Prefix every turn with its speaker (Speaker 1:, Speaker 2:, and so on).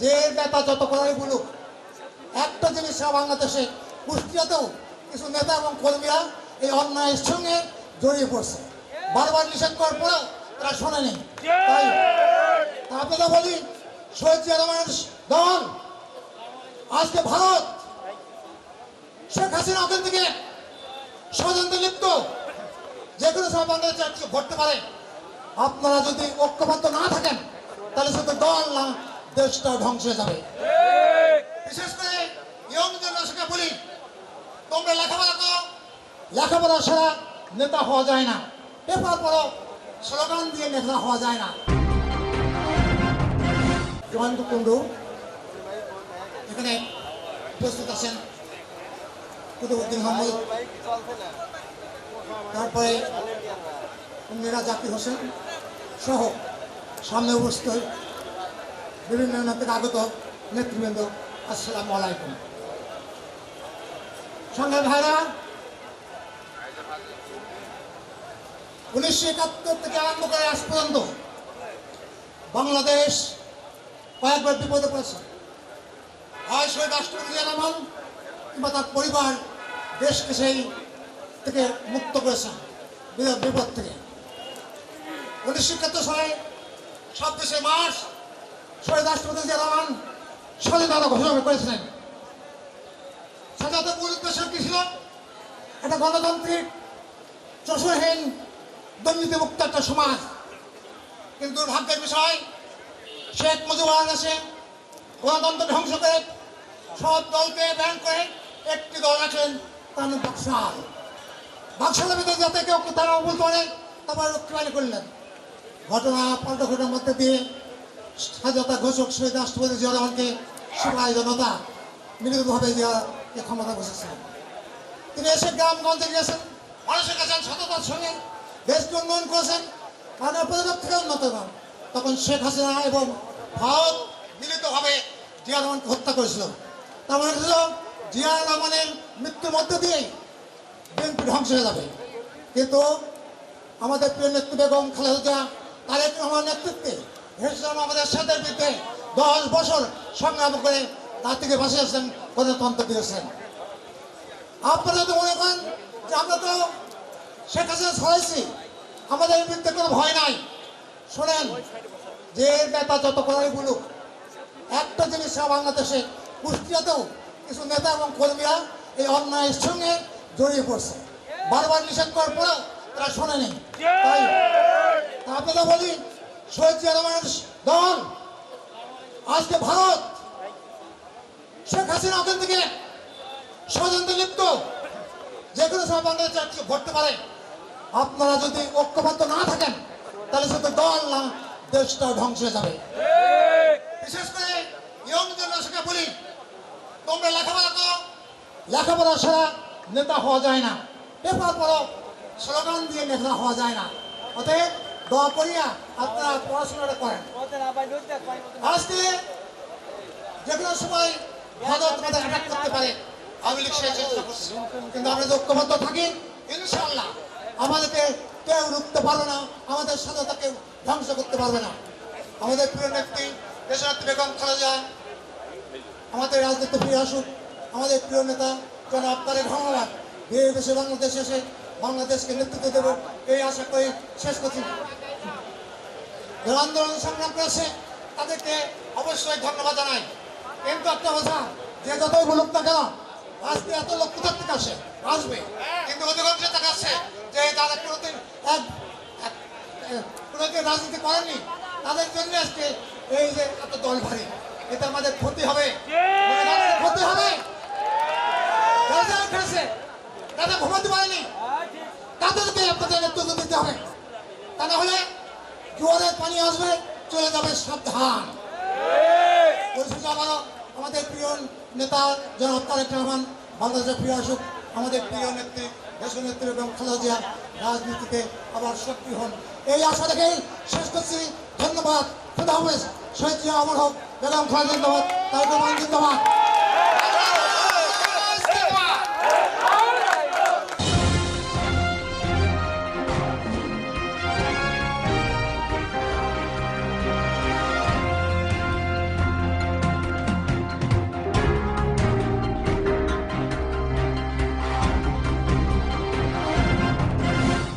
Speaker 1: যে নেতা যত করাই বলুক, একটা জিনিস বাংলাদেশে কুষ্টিয়াতেও কিছু নেতা এবং কর্মীরা এই অন্যায়ের সঙ্গে জড়িয়ে পড়ছে। বারবার নিষেধ করার পরেও তারা শোনেনি। তাই আপনারা বলি, শহীদ রহমানের দল, আজকে ভারত শেখ হাসিনা ওখান থেকে ষড়যন্ত্রে লিপ্ত। যে কোনো সময় বাংলাদেশে ঘটতে পারে। আপনারা যদি ঐক্যবদ্ধ না থাকেন, তাহলে শুধু দল না দেশটা ধ্বংস হয়ে যাবে। বিশেষ করে ইয়ং জেনারেশনকে বলি তোমরা লেখাপড়া করো, লেখাপড়া ছাড়া নেতা হওয়া যায় না। পেপার পড়ো, স্লোগান দিয়ে নেতা হওয়া যায় না। জয়ন্ত কুণ্ডু এখানে উপস্থিত আছেন। কুতুবুদ্দিন মোহাম্মদ তারপরে মেয়েরা জাকির হোসেন সহ সামনে উপস্থিত বিভিন্ন থেকে আগত নেতৃবৃন্দ, আসসালামু আলাইকুম। সঙ্গে ভাইরা, উনিশশো একাত্তর থেকে আরম্ভ করে আজ পর্যন্ত বাংলাদেশ কয়েকবার বিপদে পড়েছে। হয় রাষ্ট্রপতি রহমান কিংবা তার পরিবার দেশকে সেই থেকে মুক্ত বিপদ- বিপদ থেকে। উনিশশো একাত্তর সালে ছাব্বিশে মার্চ শহীদ রাষ্ট্রপতি জিয়া রহমান স্বাধীনতা ঘোষণা করেছিলেন। স্বাধীনতা মূল উদ্দেশ্য কি ছিল? একটা গণতান্ত্রিক চষহীন দুর্নীতিমুক্ত একটা সমাজ। কিন্তু দুর্ভাগ্যের বিষয়, শেখ মুজিবুর এসে গণতন্ত্র ধ্বংস করে সব দলকে ব্যান করে একটি দল আছেন তার নাম বাকশাল বাকশালের ভিতরে যাতে কেউ তারা বলতে পারে তারপর রক্ষীবাণী করলেন। ঘটনা পাল্টা ঘটনার মধ্যে দিয়ে স্বাধীনতা ঘোষক শহীদ রাষ্ট্রপতি জিয়া রহমানকে সবাই জনতা মিলিতভাবে জিয়াকে ক্ষমতা বসেছিলেন তিনি এসে গ্রামগঞ্জে গিয়েছেন মানুষের কাছে সততার সঙ্গে দেশকে উন্নয়ন করেছেন, মানব প্রতিরোধ থেকে উন্নত নন তখন শেখ হাসিনা এবং ভারত মিলিতভাবে জিয়া রহমানকে হত্যা করেছিল। তার মানে ছিল জিয়া রহমানের মৃত্যুর মধ্যে দিয়েই বিএনপি ধ্বংস হয়ে যাবে। কিন্তু আমাদের প্রিয় নেত্রী বেগম খালেদা তারেক রহমান নেতৃত্বে হেসলাম আমাদের সাথে বিরুদ্ধে দশ বছর সংগ্রাম করে তার থেকে বাঁচিয়েছেন গণতন্ত্র দিয়েছেন আপনারা যদি মনে করেন যে আমরা তো শেখ হাসিনা আমাদের বিরুদ্ধে কোনো ভয় নাই। শোনেন, যে নেতা যত করাই বলুক, একটা জিনিস বাংলাদেশে, কুষ্টিয়াতেও কিছু নেতা এবং কর্মীরা এই অন্যায়ের সঙ্গে জড়িয়ে পড়ছে। বারবার নিষেধ করার পরেও তারা শোনেনি। তাই, তা আপনারা বলি শহীদ জিয়া দল, আজকে ভারত শেখ হাসিনা ওখান থেকে ষড়যন্ত্রে লিপ্ত যে কোনো সময় বাংলাদেশে আজকে ঘটতে পারে। আপনারা যদি ঐক্যবদ্ধ না থাকেন, তাহলে শুধু দল না, দেশটা ধ্বংস হয়ে যাবে। বিশেষ করে ইয়ং জেনারেশনকে বলি, তোমরা লেখাপড়া করো, লেখাপড়া ছাড়া নেতা হওয়া যায় না। পেপার পড়ো, স্লোগান দিয়ে নেতা হওয়া যায় না। অতএব আপনারা পড়াশোনাটা করেন। যে কোনো সময় ভারত আমাদের কিন্তু আমরা যদি ঐক্যবদ্ধ থাকি, ইনশাআল্লাহ আমাদেরকে কেউ রুখতে পারবে না, আমাদের স্বাধীনতা কেউ ধ্বংস করতে পারবে না। আমাদের প্রিয় নেত্রী, দেশনেত্রী বেগম খালেদা আমাদের রাজনীতি ফিরে আসুক। আমাদের প্রিয় নেতা জনাব তারেক রহমান এই দেশে, বাংলাদেশ এসে বাংলাদেশকে নেতৃত্ব দেব এই আশা করে শেষ করছি। যারা আন্দোলন সংগ্রাম করেছে, তাদেরকে অবশ্যই ধন্যবাদ জানাই। কিন্তু একটা কথা যে যতই বলুক না কেন, আজকে এত লোক কোথার থেকে আসে? আসবে। কিন্তু অধিকাংশ দেখাচ্ছে যে তারা কোনোদিন কোনোদিন রাজনীতি করেনি। তাদের জন্য আজকে এই যে এত দল ভারী। এটা আমাদের ক্ষতি হবে। ক্ষতি হবে। খেলেছে তারা ঘুমাতে পারেনি তাদেরকে আপনাদের নেতৃত্ব দিতে হবে। তা না হলে জোয়ারের পানি আসবে, চলে যাবে সাবধান। আমাদের প্রিয় নেতা জনাব তারেক রহমান বাংলাদেশে ফিরে আসুক, আমাদের প্রিয় নেত্রী দেশ নেত্রী এবং খালেদা জিয়া রাজনীতিতে আবার সক্রিয় হন। এই আশা থেকেই শেষ করছি। ধন্যবাদ। খুদা হাফেজ। শহীদ জিয়া, অমর হোক। বেগম খালেদা জিন্দাবাদ তারেক রহমান, জিন্দাবাদ।